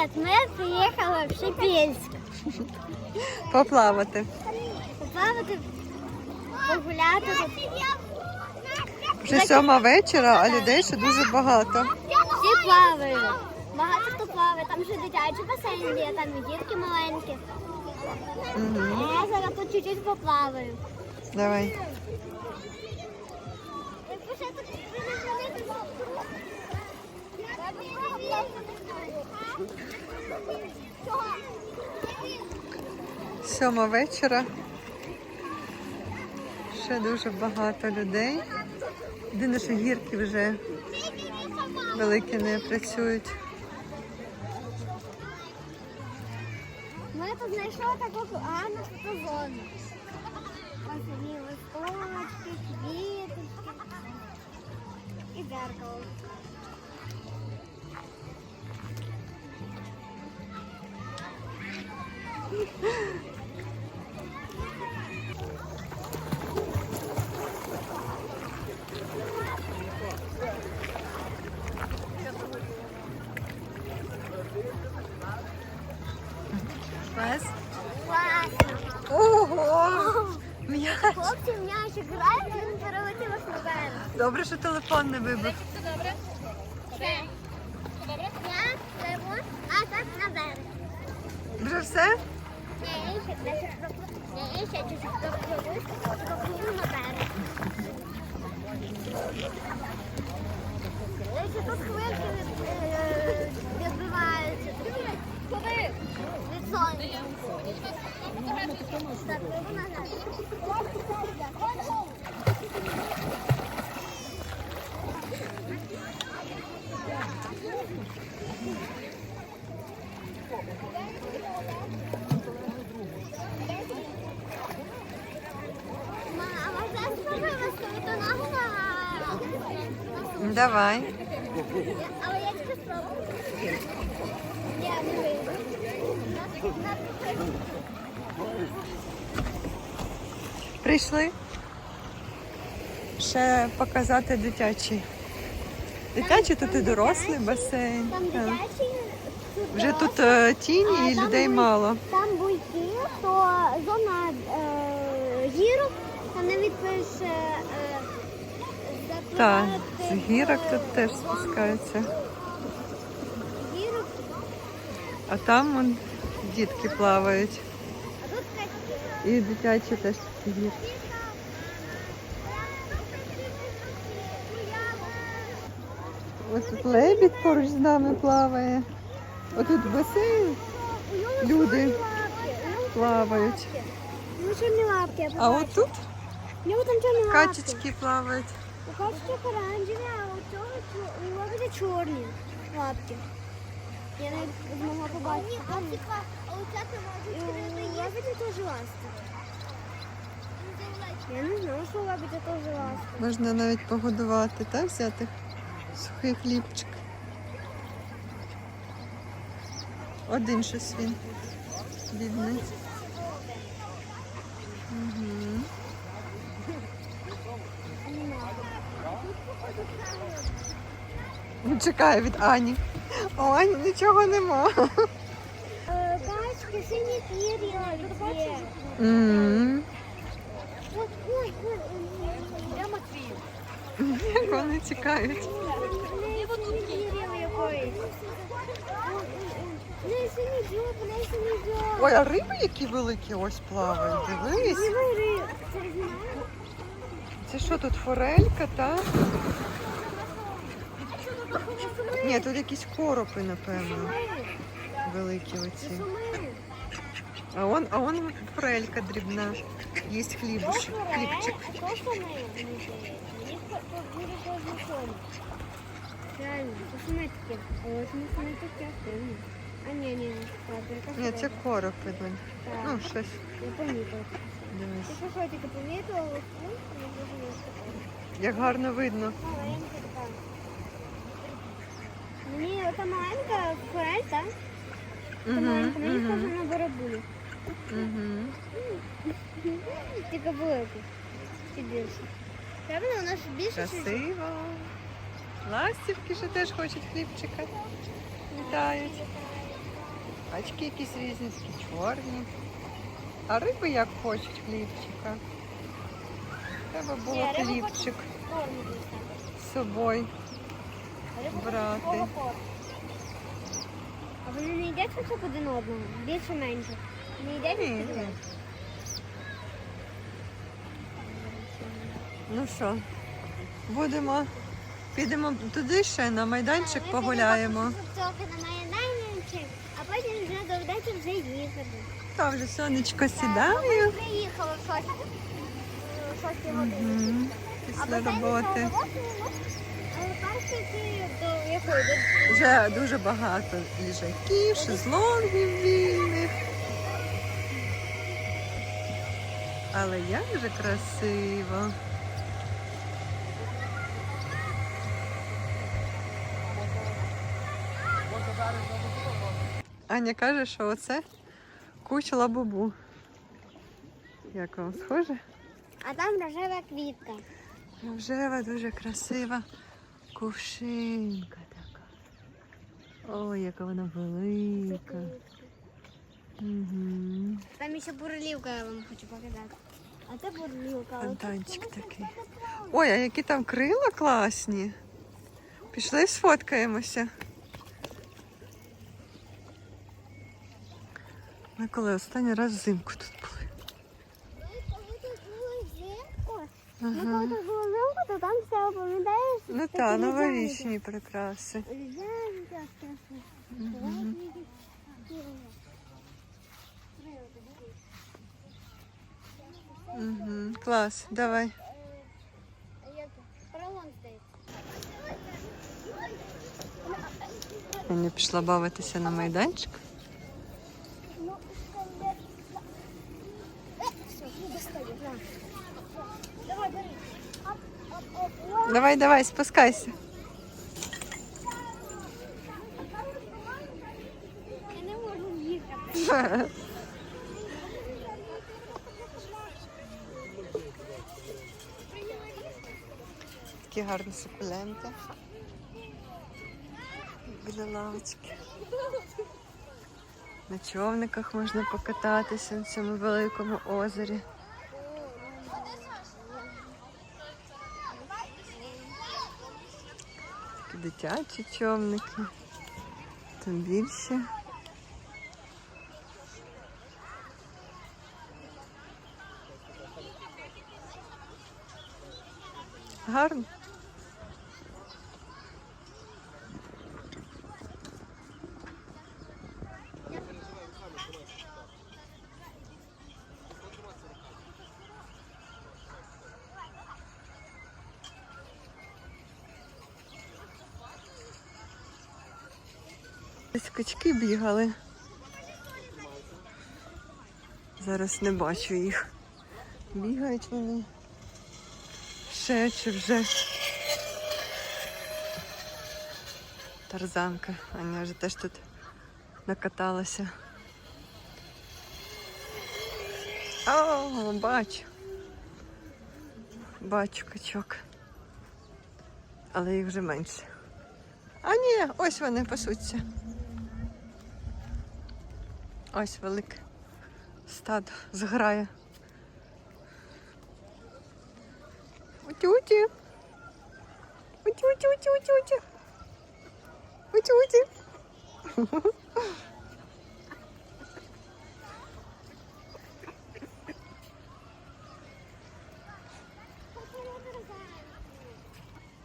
Привіт, ми приїхали в Шепільськ. Поплавати. Поплавати, погуляти. Вже сьома вечора, а людей ще дуже багато. Всі плавають. Багато хто плаває, там вже дитячий басейн є, там і дітки маленькі. Угу. А я зараз тут чуть-чуть поплаваю. Давай. Сьома вечора. Ще дуже багато людей. Єдине, що гірки вже великі не працюють. Ми тут знайшли таку гарну зону. Ось листочки, квіточки і дзеркало. Пес? Класно. Ого! М'яч! Хлопці в м'яч грають, він перелетів. Добре, що телефон не вибив. Я пливу, а так на берег. Вже все? Ні, ще десь пропливу. Ні, ще чуть-чуть пропливу, пропливу на берег. Якщо тут хвильки е, відбиваються. Куди? Від сонця. Так, пливу Давай. Але я тільки спробую. Я не вийду. Прийшли. Ще показати дитячий. Дитячий тут і дорослий басейн. Там Так. дитячий. Вже тут е, тіні і там людей буй- мало. Там буйки, то зона е, гірок, там навіть пише е, Так, з гірок тут теж спускаються. А там вон, дітки плавають. тут. І дитячі теж гірки. Ось тут лебідь поруч з нами плаває. Отут басейн люди плавають. А отут качечки плавають. У качечки оранжеві, а у цього у чорні лапки. Я не змогла побачити. А у ця І у теж ласти. Я не знала, що у лапки теж ласти. Можна навіть погодувати та взяти сухий хлібчик. Один щось він. Бідний. Чекає від Ані. А у Ані нічого нема. Е, Качки, сині пір'я є. М, От, ой, ой, ой, я Матвію. Як вони чекають. Не пір'я якоїсь. Не сині дзьоб, не сині дзьоб. Ой, а риби які великі ось плавають. Дивись. Диви, це? Це що тут форелька, та? Ні, тут якісь коропи, напевно. Великі оці. А он, а он форелька дрібна. Є хлібушек, хлібчик. А ні, ні, це коропи. Донь. Ну, щось. Як гарно видно. Ота маленька форель, так? Та маленька, мені схожа на барабулю. угу. Тільки велику. Чи більше. Правда, у нас більше чи Красиво. Ластівки ще теж хочуть хлібчика. Літають. Качки якісь різні, такі чорні. А риби як хочуть хлібчика. Треба було Ні, хлібчик з собою. Рибу Брати. такого. А вони не їдять хоча б один одного? Більше менше. Не їдять Ні, ні. Ну що, будемо, підемо туди ще на майданчик погуляємо. Трохи на майданчик, а потім вже доведеться вже їхати. Там вже сонечко Ми сідає приїхали в шості. в шостій годині. Мгм. Після роботи. Перший до якої? Вже дуже багато ліжаків, шезлонгів вільних. Але як же красиво. Аня каже, що оце куча лабубу. Як вам схоже? А там рожева квітка. Рожева, дуже красива кувшинка така. Ой, яка вона велика. Угу. Там ще бурлівка я вам хочу показати. А це бурлівка. Фонтанчик такий. Ой, а які там крила класні. Пішли сфоткаємося. Ми коли останній раз взимку тут були. Ми коли тут були взимку, ми Ага. коли тут то там все пам'ятаєш? Ну так, новорічні прикраси. Мгм. Угу. Клас, давай. Я не пішла бавитися на майданчик. Ну, все, не достаю. На. Давай, бери. Оп, оп, оп. Ла. Давай, давай, спускайся. Я не можу їхати. Такі гарні сукуленти. Біля лавочки. На човниках можна покататися на цьому великому озері. Дитячі човники. Там більше. Гарно. Десь качки бігали. Зараз не бачу їх. Бігають вони. Ще чи вже. Тарзанка. Аня вже теж тут накаталася. О, бачу. Бачу качок. Але їх вже менше. А ні, ось вони пасуться. Ось велике стадо зграє. Уті-уті. Уті-уті-уті-уті-уті. Уті-уті.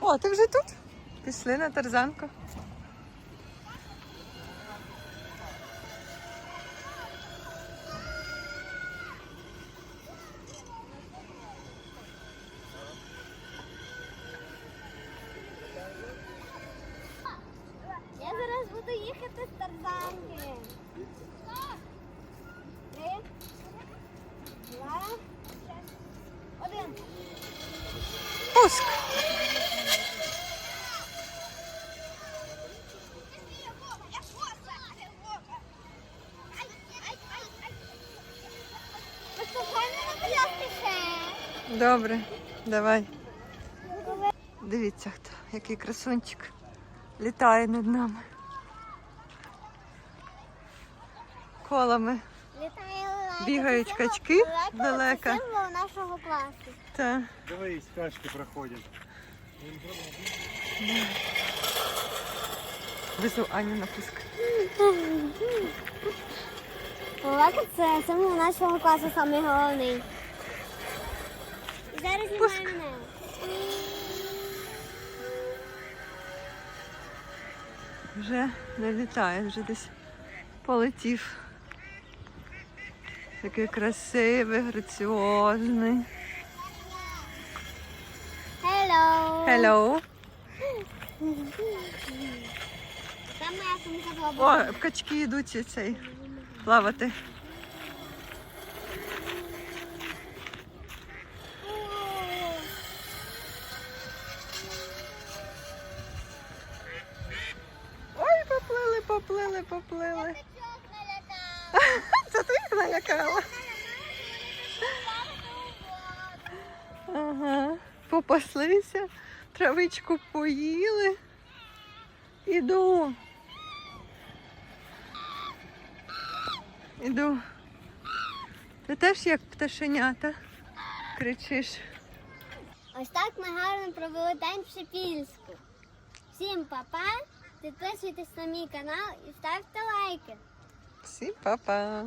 О, ти вже тут? Пішли на тарзанку. Їхати з Тарзанки. Три, два, один. Пуск. Добре, давай. Дивіться, хто, який красунчик літає над нами. Колами. Бігають качки далеко. Це нашого класу. Та. Дивись, качки проходять. Везу Аню на пуск. Лелека це символ нашого класу, самий головний. І зараз знімає мене. Вже не літає, вже десь полетів. Такий красивий, граціозний. Hello. Hello. Там моя сумка була. О, качки йдуть цей плавати. Попаслися, травичку поїли. Іду. Іду. Ти теж як пташенята кричиш. Ось так ми гарно провели день в Шепільську. Всім па-па, підписуйтесь на мій канал і ставте лайки. Всім па-па.